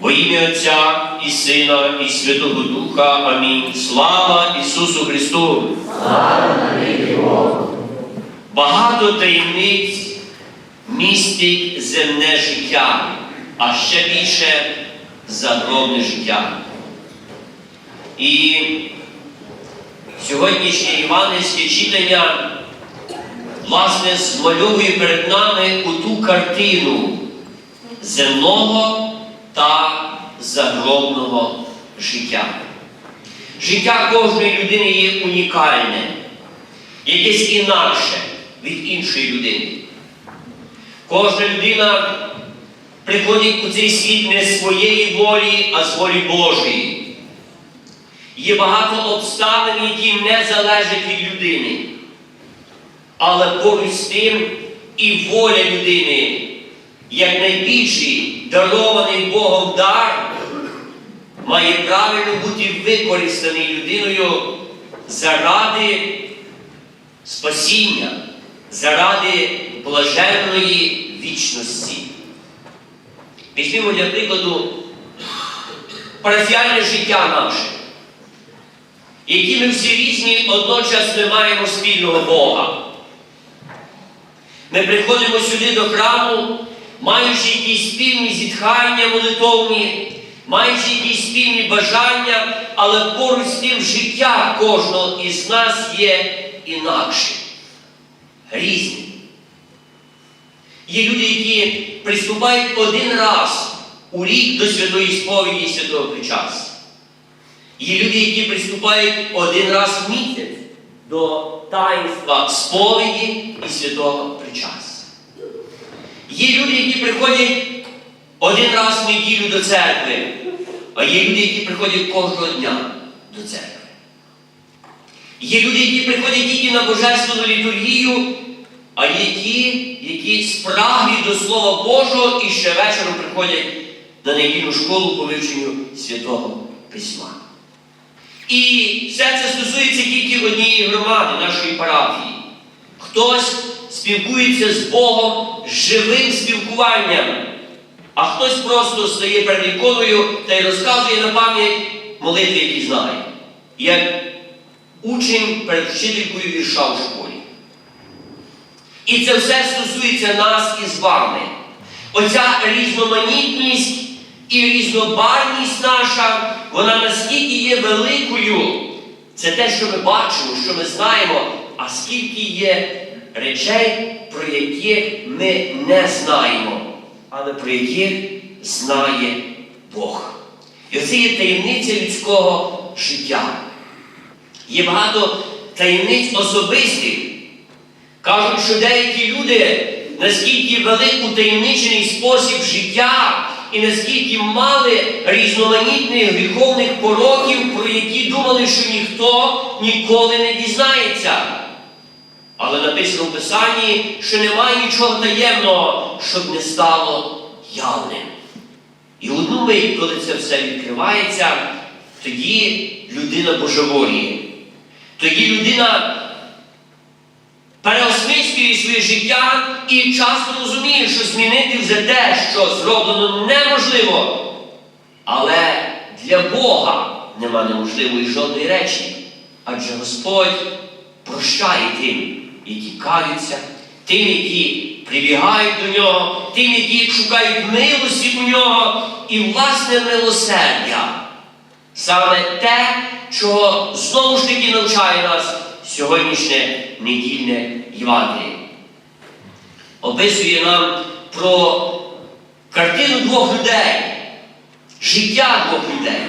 Во ім'я Отця і Сина, і Святого Духа. Амінь. Слава Ісусу Христу! Багато таємниць містить земне життя, а ще більше загробне життя. І сьогоднішнє євангельське читання, власне, змальовує перед нами у ту картину земного та загробного життя. Життя кожної людини є унікальне, якесь інакше від іншої людини. Кожна людина приходить у цей світ не з своєї волі, а з волі Божої. Є багато обставин, які не залежать від людини. Але поруч з тим і воля людини, як найбільший дарований Богом дар, має правильно бути використаний людиною заради спасіння, заради блаженної вічності. Візьмімо для прикладу парафіальне життя наше, які ми всі різні, одночас ми маємо спільного Бога. Ми приходимо сюди до храму, маючи якісь спільні зітхання молитовні, маючи якісь спільні бажання, але поруч з тим життя кожного із нас є інакше, різні. Є люди, які приступають один раз у рік до святої сповіді і святого причастя. Є люди, які приступають один раз в місяць до таїнства сповіді і святого причастя. Є люди, які приходять один раз в неділю до церкви, а є люди, які приходять кожного дня до церкви. Є люди, які приходять тільки на божественну літургію, а є ті, які спраглі до Слова Божого і ще вечором приходять на недільну школу по вивченню Святого Письма. І все це стосується тільки однієї громади, нашої парафії. Хтось спілкується з Богом живим спілкуванням, а хтось просто стає перед іконою та й розказує на пам'ять молитви, які знає, як учень перед вчителькою вірша в школі. І це все стосується нас із вами. Оця різноманітність і різнобарність наша, вона наскільки є великою. Це те, що ми бачимо, що ми знаємо, а скільки є речей, про які ми не знаємо, але про яких знає Бог. І оце є таємниця людського життя. Є багато таємниць особистих. Кажуть, що деякі люди наскільки вели утаємничений спосіб життя і наскільки мали різноманітних гріховних пороків, про які думали, що ніхто ніколи не дізнається. Але написано в Писанні, що немає нічого таємного, щоб не стало явним. І одну мить, коли це все відкривається, тоді людина божеволіє. Тоді людина переосмислює своє життя і часто розуміє, що змінити вже те, що зроблено неможливо. Але для Бога нема неможливої жодної речі. Адже Господь прощає тим, які каються, тим, які прибігають до нього, тим, які шукають милості у нього і власне милосердя. Саме те, чого знову ж таки навчає нас сьогоднішнє недільне Євангеліє. Описує нам про картину двох людей, життя двох людей,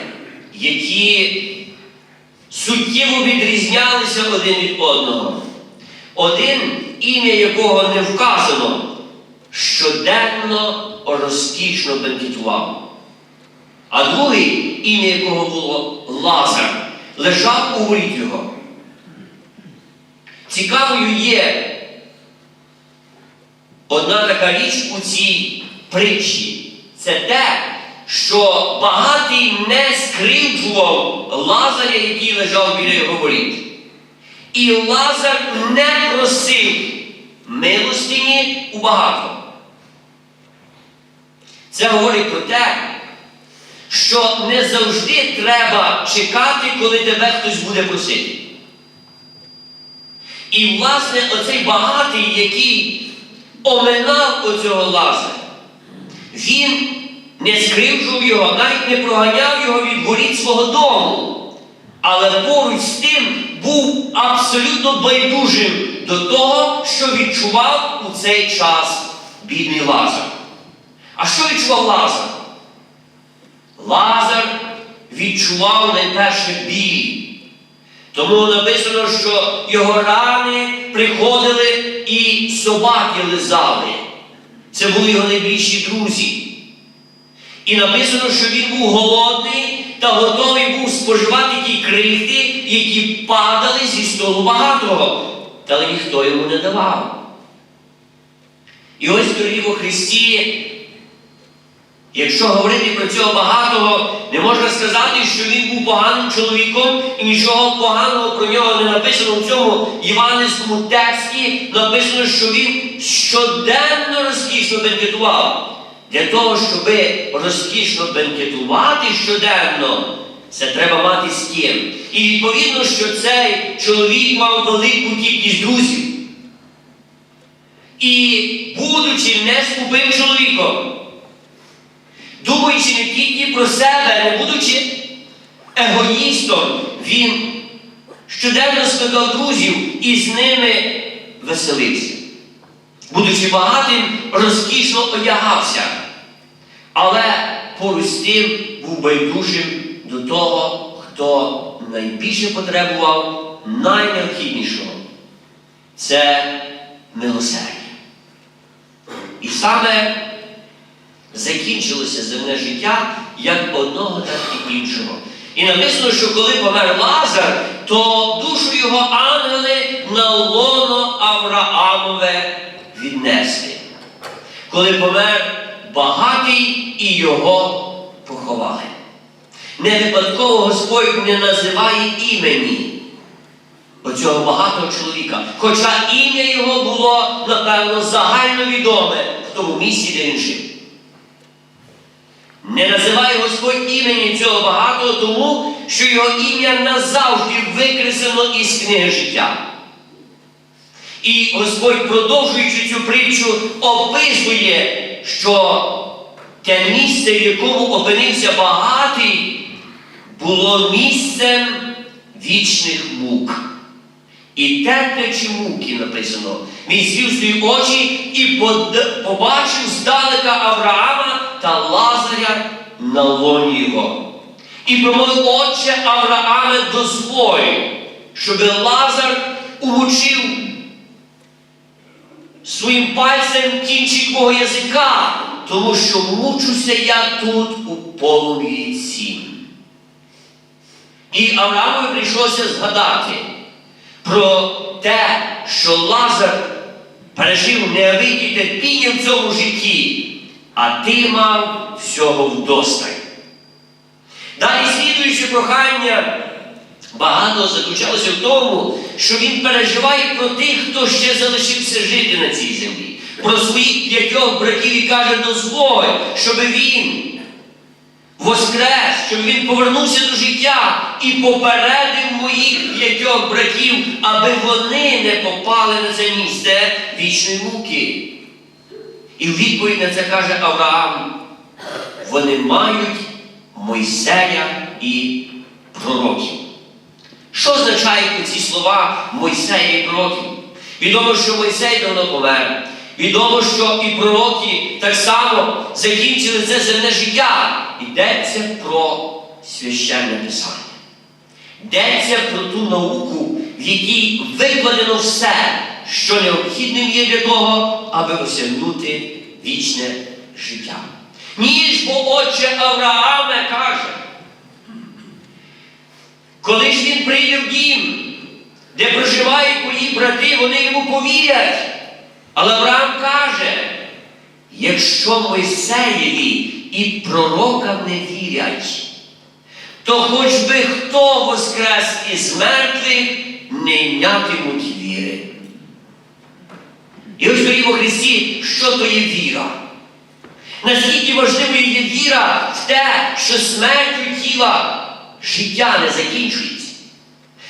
які суттєво відрізнялися один від одного. Один, ім'я якого не вказано, щоденно розкішно бенкетував. А другий, ім'я якого було Лазар, лежав у воріт його. Цікавою є одна така річ у цій притчі. Це те, що багатий не скривджував Лазаря, який лежав біля його воріт. І Лазар не просив милостині у багатого. Це говорить про те, що не завжди треба чекати, коли тебе хтось буде просити. І, власне, оцей багатий, який оминав оцього Лазаря, він не скривджував його, навіть не проганяв його від воріт свого дому. Але поруч з тим був абсолютно байдужим до того, що відчував у цей час бідний Лазар. А що відчував Лазар? Лазар відчував найперше біль. Тому написано, що його рани приходили і собаки лизали. Це були його найближчі друзі. І написано, що він був голодний та готовий був споживати ті крихти, які падали зі столу багатого, та ніхто йому не давав. І ось, дорогі во Христі, якщо говорити про цього багатого, не можна сказати, що він був поганим чоловіком, і нічого поганого про нього не написано в цьому євангельському тексті. Написано, що він щоденно розкішно бенкетував. Для того, щоб розкішно бенкетувати щоденно, це треба мати з ким. І відповідно, що цей чоловік мав велику кількість друзів. І, будучи не скупим чоловіком, думаючи не тільки про себе, не будучи егоїстом, він щоденно скликав друзів і з ними веселився. Будучи багатим, розкішно одягався, але поруч з тим був байдужим до того, хто найбільше потребував найнеобхіднішого. Це милосердя. І саме закінчилося земне життя як одного, так і іншого. І написано, що коли помер Лазар, то душу його ангели на лоно Авраамове віднесли. Коли помер багатий і його поховали. Не випадково Господь не називає імені оцього багатого чоловіка. Хоча ім'я його було, напевно, загальновідоме в тому місці, де він жив. Не називає Господь імені цього багатого, тому що його ім'я назавжди викреслено із книги життя. І Господь, продовжуючи цю притчу, описує, що те місце, в якому опинився багатий, було місцем вічних мук. І терплячи муки написано, він звів свої очі і побачив здалека Авраама та Лазаря на лоні його. І промовив отче Аврааме дозволь, щоб Лазар умочив своїм пальцем кінчик мого язика, тому що мучуся я тут у полум'ї сім. І Авраамові прийшлося згадати про те, що Лазар пережив неабиякі терпіння в цьому житті, а ти мав всього вдосталь. Далі слідуючи прохання, багато заключалося в тому, що він переживає про тих, хто ще залишився жити на цій землі, про своїх п'ятьох братів і каже, дозволь, щоб він воскрес, щоб він повернувся до життя і попередив моїх п'ятьох братів, аби вони не попали на це місце вічної муки. І в відповідь на це каже Авраам, вони мають Мойсея і пророків. Що означають ці слова Мойсея і пророків? Відомо, що Мойсей давно помер. Відомо, що і пророки так само закінчили це земне життя. Йдеться про священне писання. Йдеться про ту науку, в якій викладено все, що необхідним є для того, аби осягнути вічне життя. Ніж бо отче Аврааме каже, коли ж він прийде в дім, де проживають мої брати, вони йому повірять. Але Авраам каже, якщо Мойсеєві і пророкам не вірять, то хоч би хто воскрес із мертвих, не йнятимуть віри. І ось во Христі, що то є віра? Наскільки важливою є віра в те, що смертю тіла життя не закінчується.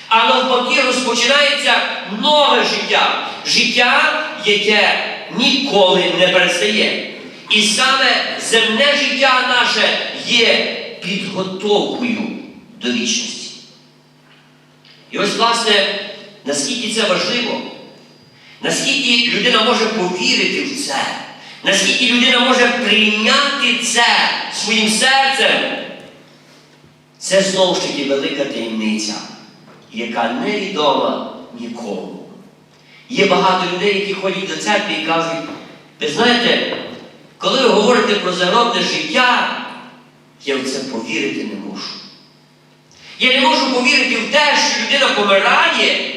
А навпаки розпочинається нове життя. Життя, яке ніколи не перестає. І саме земне життя наше є підготовкою до вічності. І ось, власне, наскільки це важливо, наскільки людина може повірити в це, наскільки людина може прийняти це своїм серцем, це знову ж таки велика таємниця, яка невідома нікому. Є багато людей, які ходять до церкви і кажуть, ви знаєте, коли ви говорите про загробне життя, я в це повірити не можу. Я не можу повірити в те, що людина помирає,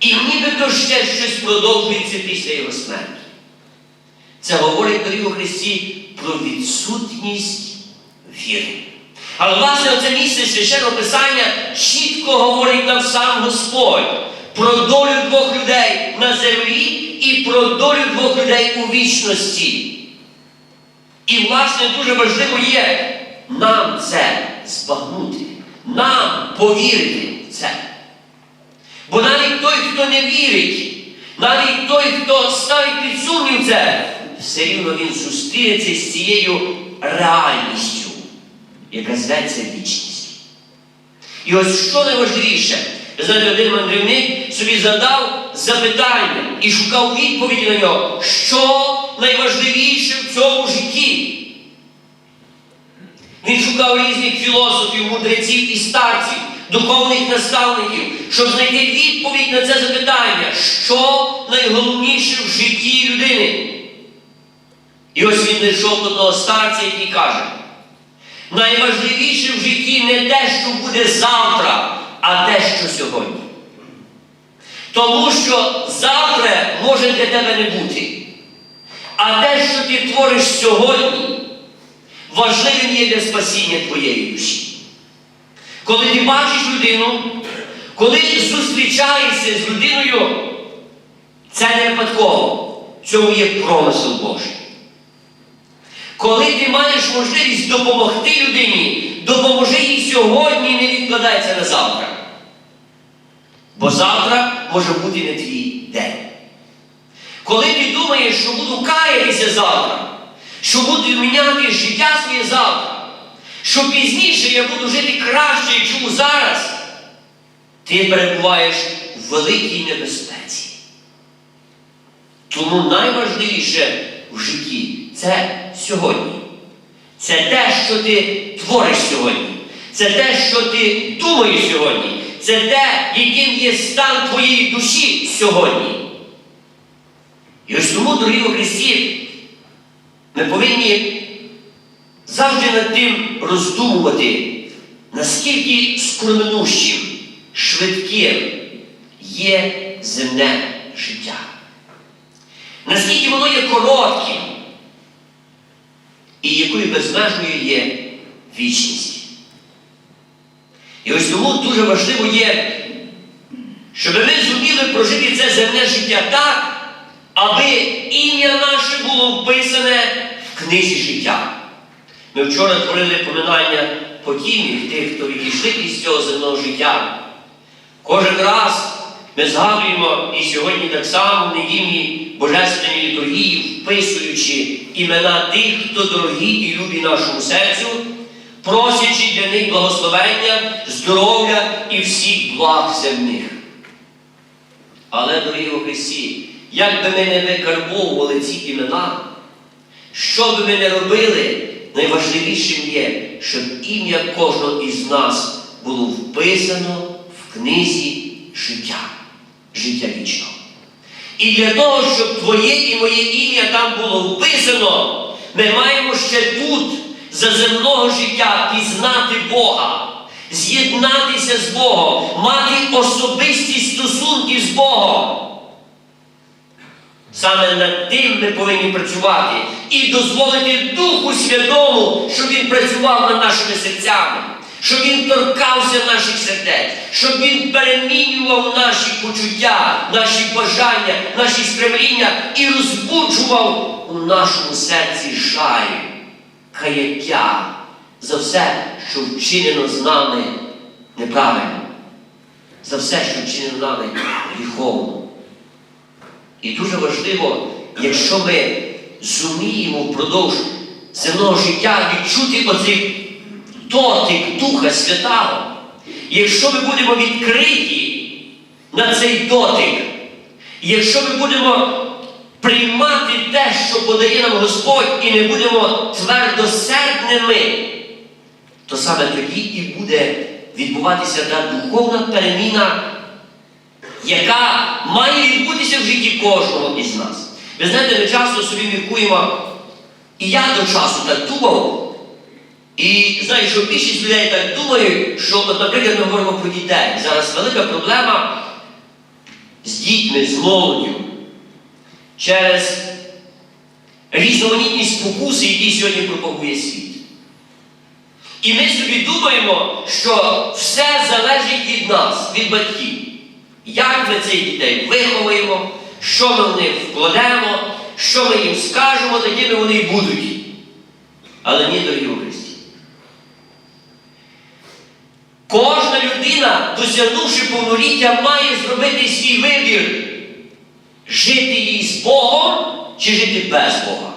і нібито ще щось продовжується після його смерті. Це говорить дорі у Христі про відсутність віри. Але власне оце місце священного Писання чітко говорить нам сам Господь про долю двох людей на землі і про долю двох людей у вічності. І, власне, дуже важливо є нам це збагнути, нам повірити в це. Бо навіть той, хто не вірить, навіть той, хто ставить під сумнів це, все рівно він зустрінеться з цією реальністю, яка зветься вічність. І ось що найважливіше, знаєте, один мандрівник собі задав запитання і шукав відповіді на нього, що найважливіше в цьому житті. Він шукав різних філософів, мудреців і старців, духовних наставників, щоб знайти відповідь на це запитання, що найголовніше в житті людини. І ось він знайшов одного старця, який каже, найважливіше в житті не те, що буде завтра, а те, що сьогодні. Тому що завтра може для тебе не бути. А те, що ти твориш сьогодні, важливим є для спасіння твоєї душі. Коли ти бачиш людину, коли зустрічаєшся з людиною, це не випадково. В цьому є промисел Божий. Коли ти маєш можливість допомогти людині, допоможи їй сьогодні, і не відкладайся на завтра. Бо завтра може бути не твій день. Коли ти думаєш, що буду каятися завтра, що буду міняти життя своє завтра, що пізніше я буду жити краще, ніж зараз, ти перебуваєш в великій небезпеці. Тому найважливіше в житті це сьогодні. Це те, що ти твориш сьогодні. Це те, що ти думаєш сьогодні. Це те, яким є стан твоєї душі сьогодні. І ось тому, дорогі у Христі, ми повинні завжди над тим роздумувати, наскільки скромнущим, швидким є земне життя. Наскільки воно є коротким, і якою безмежною є вічність. І ось тому дуже важливо є, щоб ми зуміли прожити це земне життя так, аби ім'я наше було вписане в книзі життя. Ми вчора творили поминання покійних тих, хто відійшли із цього земного життя. Кожен раз ми згадуємо і сьогодні так само в недільній Божественній літургії, вписуючи імена тих, хто дорогі і любі нашому серцю, просячи для них благословення, здоров'я і всіх благ земних. Але, дорогі у Христі, як би ми не викарбовували ці імена, що би ми не робили, найважливішим є, щоб ім'я кожного із нас було вписано в книзі життя, життя вічного. І для того, щоб твоє і моє ім'я там було вписано, ми маємо ще тут, за земного життя, пізнати Бога, з'єднатися з Богом, мати особисті стосунки з Богом. Саме над тим ми повинні працювати і дозволити Духу Святому, щоб Він працював над нашими серцями, щоб Він торкався наших сердець, щоб Він перемінював наші почуття, наші бажання, наші стремління і розбуджував у нашому серці жаль, каяття за все, що вчинено з нами неправильно, за все, що вчинено нами гріховно. І дуже важливо, якщо ми зуміємо впродовж земного життя відчути оцей дотик Духа Святого, якщо ми будемо відкриті на цей дотик, якщо ми будемо приймати те, що подає нам Господь, і не будемо твердосердними, то саме тоді і буде відбуватися та духовна переміна, яка має відбутися в житті кожного із нас. Ви знаєте, ми часто собі міркуємо, і я до часу так думав, і знаю, що більшість людей так думають, що, от, наприклад, ми говоримо про дітей. Зараз велика проблема з дітьми, з молоддю через різноманітні спокуси, які сьогодні пропагує світ. І ми собі думаємо, що все залежить від нас, від батьків. Як ми цих дітей виховуємо, що ми в них вкладемо, що ми їм скажемо, такими вони і будуть. Але ні, дорогі у Христі. Кожна людина, досягнувши повноліття, має зробити свій вибір, жити їй з Богом чи жити без Бога.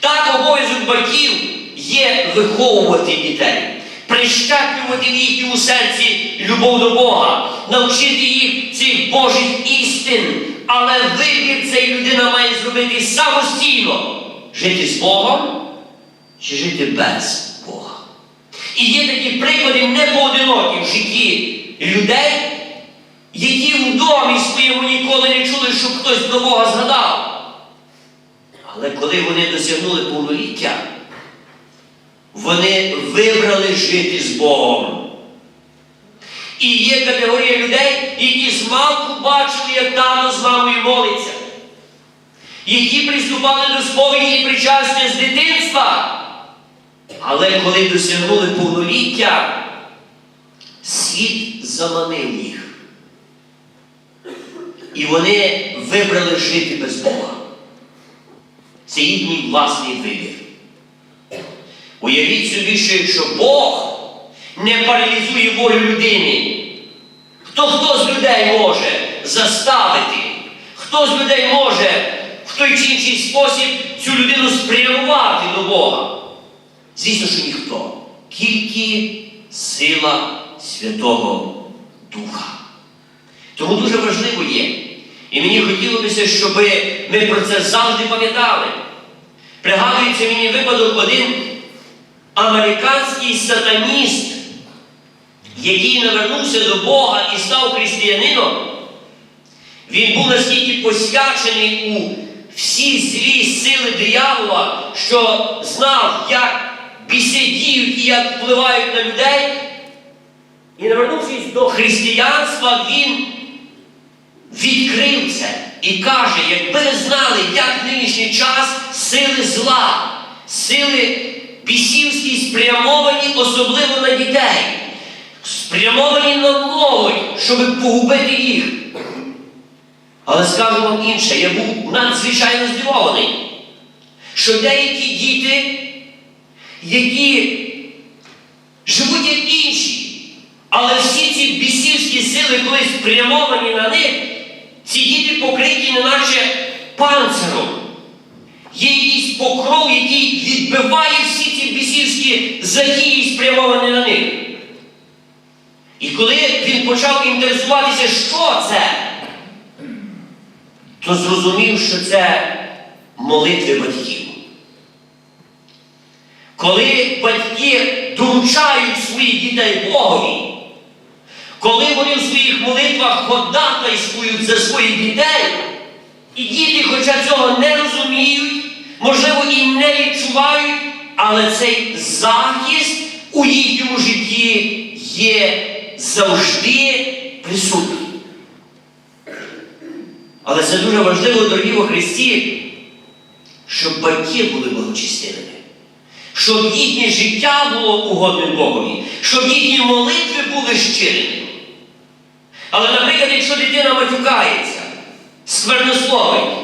Так обов'язок батьків є виховувати дітей, прищеплювати в їхньому серці любов до Бога, навчити їх цих Божих істин, але вибір цей людина має зробити самостійно жити з Богом чи жити без Бога. І є такі приклади непоодинокі в житті людей, які в домі своєму ніколи не чули, щоб хтось про Бога згадав. Але коли вони досягнули повноліття, вони вибрали жити з Богом. І є категорія людей, які змалку бачили, як тато з мамою молиться, які приступали до сповіді і причастя з дитинства. Але коли досягнули повноліття, світ заманив їх. І вони вибрали жити без Бога. Це їхній власний вибір. Уявіть собі, що якщо Бог не паралізує волю людини, хто хто з людей може заставити, хто з людей може в той чи інший спосіб цю людину спрямувати до Бога? Звісно, що ніхто. Тільки сила Святого Духа. Тому дуже важливо є. І мені хотілося щоб ми про це завжди пам'ятали. Пригадується мені випадок один американський сатаніст, який навернувся до Бога і став християнином. Він був настільки посвячений у всі злі сили диявола, що знав, як біси діють і як впливають на людей. І навернувшись до християнства, він відкрив це і каже, якби ви знали, як в нинішній час сили зла, сили бісівські спрямовані особливо на дітей, спрямовані на молодь, щоб погубити їх. Але скажу вам інше, я був надзвичайно здивований, що деякі діти, які живуть як інші, але всі ці бісівські сили, коли спрямовані на них, ці діти покриті неначе панциром. Є якийсь покров, який відбиває всі ці бісівські затії, спрямовані на них. І коли він почав інтересуватися, що це, то зрозумів, що це молитви батьків. Коли батьки доручають своїх дітей Богові, коли вони в своїх молитвах ходатайствують за своїх дітей, і діти, хоча цього не розуміють, можливо, і не відчувають, але цей захист у їхньому житті є завжди присутній. Але це дуже важливо, дорогі во Христі, щоб батьки були благочестивими, щоб їхнє життя було угодним Богові, щоб їхні молитви були щирими. Але, наприклад, якщо дитина матюкається, сквернословить,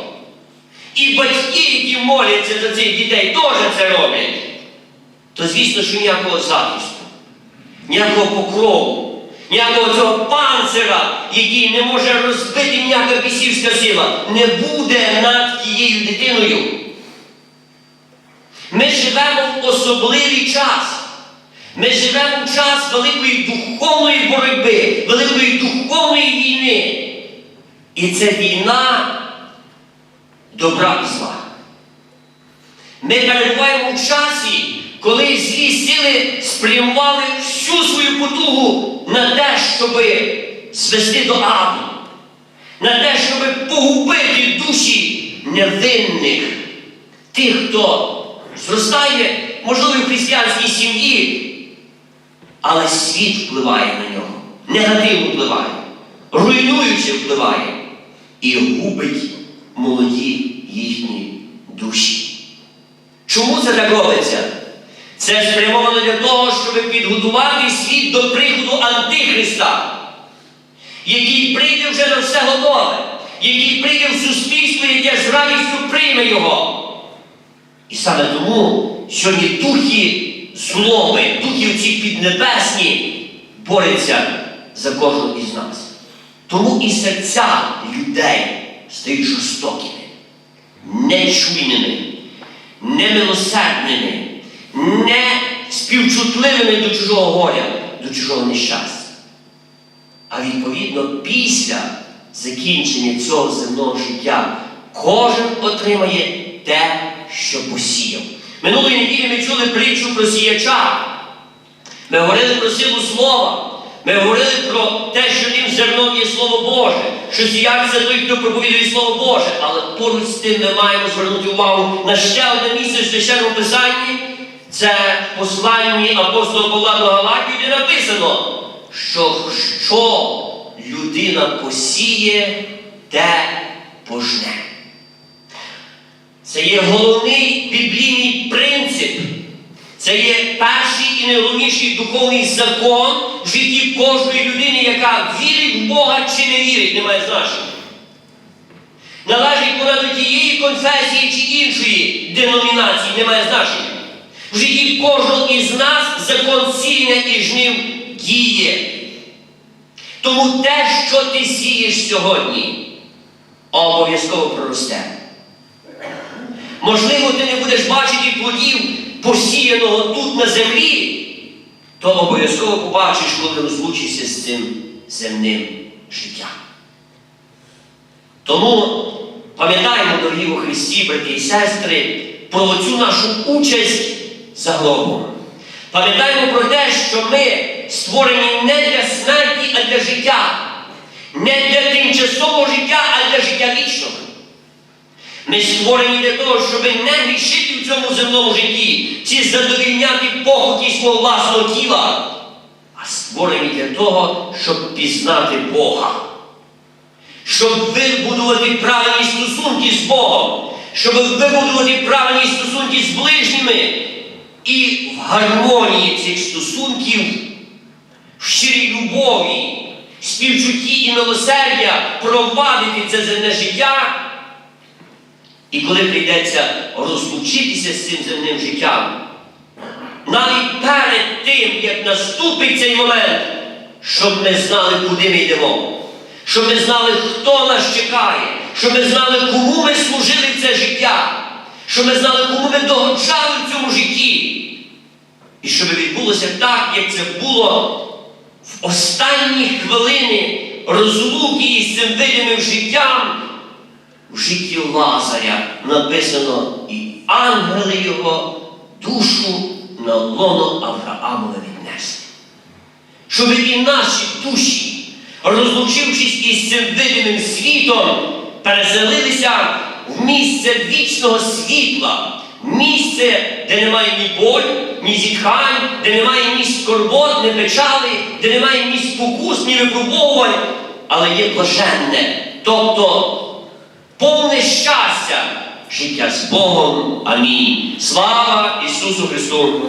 і батьки, які моляться за цих дітей, теж це роблять, то звісно, що ніякого захисту, ніякого покрову, ніякого цього панцира, який не може розбити ніяка бісівська сила, не буде над тією дитиною. Ми живемо в особливий час. Ми живемо в час великої духовної боротьби, великої духовної війни. І це війна добра і зла. Ми перебуваємо в часі, коли злі сили спрямували всю свою потугу на те, щоб звести до аду, на те, щоб погубити душі невинних, тих, хто зростає, можливо, в християнській сім'ї, але світ впливає на нього, негативно впливає, руйнуючи впливає і губить молоді їхні душі. Чому це так робиться? Це спрямовано для того, щоб підготувати світ до приходу Антихриста, який прийде вже на все готове, який прийде в суспільство, яке з радістю прийме його. І саме тому сьогодні духи злоби, духи ці піднебесні борються за кожного із нас. Тому і серця людей стають жорстокими, нечуйними, немилосердними, не співчутливими до чужого горя, до чужого нещастя. А відповідно, після закінчення цього земного життя кожен отримає те, що посіяв. Минулої неділі ми чули притчу про сіяча. Ми говорили про силу слова. Ми говорили про те, що тим зерном є Слово Боже, що сіяч це той, хто проповідує Слово Боже. Але поруч з тим ми маємо звернути увагу на ще одне місце в священному писанні. Це посланні апостола Павла до Галатів, де написано, що що людина посіє, те пожне. Це є головний біблійний принцип. Це є перший і найголовніший духовний закон в житті кожної людини, яка вірить в Бога чи не вірить, не має значення. Належить вона до тієї конфесії чи іншої деномінації, не має значення. В житті кожного із нас закон сіяння і жнив діє. Тому те, що ти сієш сьогодні, обов'язково проросте. Можливо, ти не будеш бачити плодів посіяного тут на землі, то обов'язково побачиш, коли розлучишся з цим земним життям. Тому пам'ятаємо, дорогі у Христі, брати і сестри, про цю нашу участь за гробом. Пам'ятаємо про те, що ми створені не для смерті, а для життя. Не для тимчасового життя, а для життя вічного. Ми створені для того, щоб не грішити в цьому земному житті, чи задовільняти похоті свого власного тіла, а створені для того, щоб пізнати Бога, щоб вибудувати правильні стосунки з Богом, щоб вибудувати правильні стосунки з ближніми. І в гармонії цих стосунків, в щирій любові, співчутті і милосердя провадити це земне життя. І коли прийдеться розлучитися з цим земним життям, навіть перед тим, як наступить цей момент, щоб ми знали, куди ми йдемо, щоб ми знали, хто нас чекає, щоб ми знали, кому ми служили це життя, щоб ми знали, кому ми догоджали в цьому житті. І щоб відбулося так, як це було в останні хвилини розлуки із цим видимим життям. В житті Лазаря написано, і ангели його душу на лоно Авраамове віднесли. Щоб і наші душі, розлучившись із цим видимим світом, переселилися в місце вічного світла, місце, де немає ні боль, ні зітхань, де немає ні скорбот, ні печали, де немає ні спокус, ні випробовувань, але є блаженне. Тобто повне щастя, життя з Богом. Амінь. Слава Ісусу Христу!